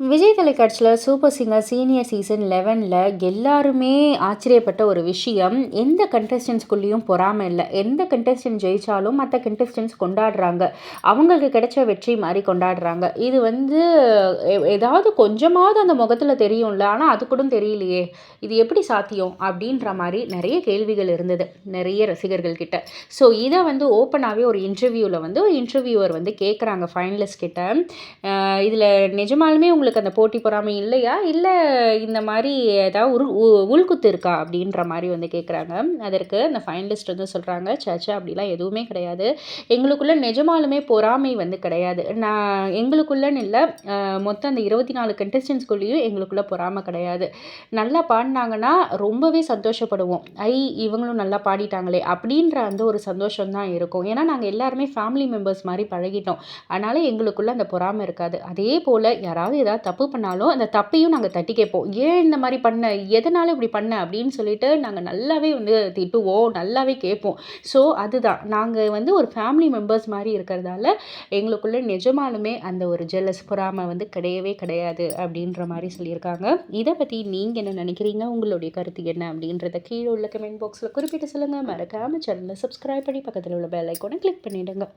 விஜய் தொலைக்காட்சியில் super singer senior season லெவனில் எல்லாருமே ஆச்சரியப்பட்ட ஒரு விஷயம். எந்த கண்டஸ்டன்ஸ்குள்ளேயும் பொறாமல் இல்லை. எந்த கண்டஸ்டன்ட் ஜெயித்தாலும் மற்ற கண்டஸ்டன்ஸ் கொண்டாடுறாங்க. அவங்களுக்கு கிடைச்ச வெற்றி மாதிரி கொண்டாடுறாங்க. இது வந்து ஏதாவது கொஞ்சமாவது அந்த முகத்தில் தெரியும்ல. ஆனால் அது கூட தெரியலையே. இது எப்படி சாத்தியம்? அப்படின்ற மாதிரி நிறைய கேள்விகள் இருந்தது. நிறைய ரசிகர்கள் கிட்ட. ஸோ இதை வந்து ஓப்பனாகவே ஒரு இன்டர்வியூவில் வந்து ஒரு இன்டர்வியூவர் வந்து கேட்குறாங்க ஃபைனலிஸ்ட் கிட்ட. இதில் நிஜமாலுமே உங்களுக்கு உங்களுக்கு அந்த போட்டி பொறாமை இல்லையா? இல்லை இந்த மாதிரி ஏதாவது உரு உள்குத்து இருக்கா? அப்படின்ற மாதிரி வந்து கேட்குறாங்க அதற்கு அந்த ஃபைனலிஸ்ட் வந்து சொல்கிறாங்க சேச்சா அப்படிலாம் எதுவுமே கிடையாது. எங்களுக்குள்ளே நிஜமாலுமே பொறாமை வந்து கிடையாது. நான் எங்களுக்குள்ளன்னு இல்லை மொத்தம் அந்த இருபத்தி நாலு கண்டஸ்டன்ஸ்குள்ளேயும் எங்களுக்குள்ளே பொறாமை கிடையாது. நல்லா பாடினாங்கன்னா ரொம்பவே சந்தோஷப்படுவோம். ஐ இவங்களும் நல்லா பாடிட்டாங்களே அப்படின்ற அந்த ஒரு சந்தோஷம் தான் இருக்கும். ஏன்னா நாங்கள் எல்லாருமே ஃபேமிலி மெம்பர்ஸ் மாதிரி பழகிட்டோம். அதனால் எங்களுக்குள்ளே அந்த பொறாமை இருக்காது. அதே போல் யாராவது ஏதாவது தப்பு பண்ணாலும் அந்த தப்பையும் நாங்கள் தட்டி கேட்போம் ஏன் இந்த மாதிரி பண்ண எதனால் இப்படி பண்ண அப்படின்னு சொல்லிட்டு நாங்கள் நல்லாவே வந்து திட்டுவோம் நல்லாவே கேட்போம். ஸோ அதுதான். நாங்கள் வந்து ஒரு ஃபேமிலி மெம்பர்ஸ் மாதிரி இருக்கிறதால எங்களுக்குள்ளே நிஜமாலுமே அந்த ஒரு ஜெல்லஸ் பொறாமை வந்து கிடையவே கிடையாது அப்படின்ற மாதிரி சொல்லியிருக்காங்க. இதை பற்றி நீங்கள் என்ன நினைக்கிறீங்க? உங்களுடைய கருத்து என்ன அப்படின்றத கீழே உள்ள கமெண்ட் பாக்ஸில் குறிப்பிட்டு சொல்லுங்கள் மறக்காமல் சேனலை சப்ஸ்கிரைப் பண்ணி பக்கத்தில் உள்ள பெல் ஐக்கோனை கிளிக் பண்ணிவிடுங்க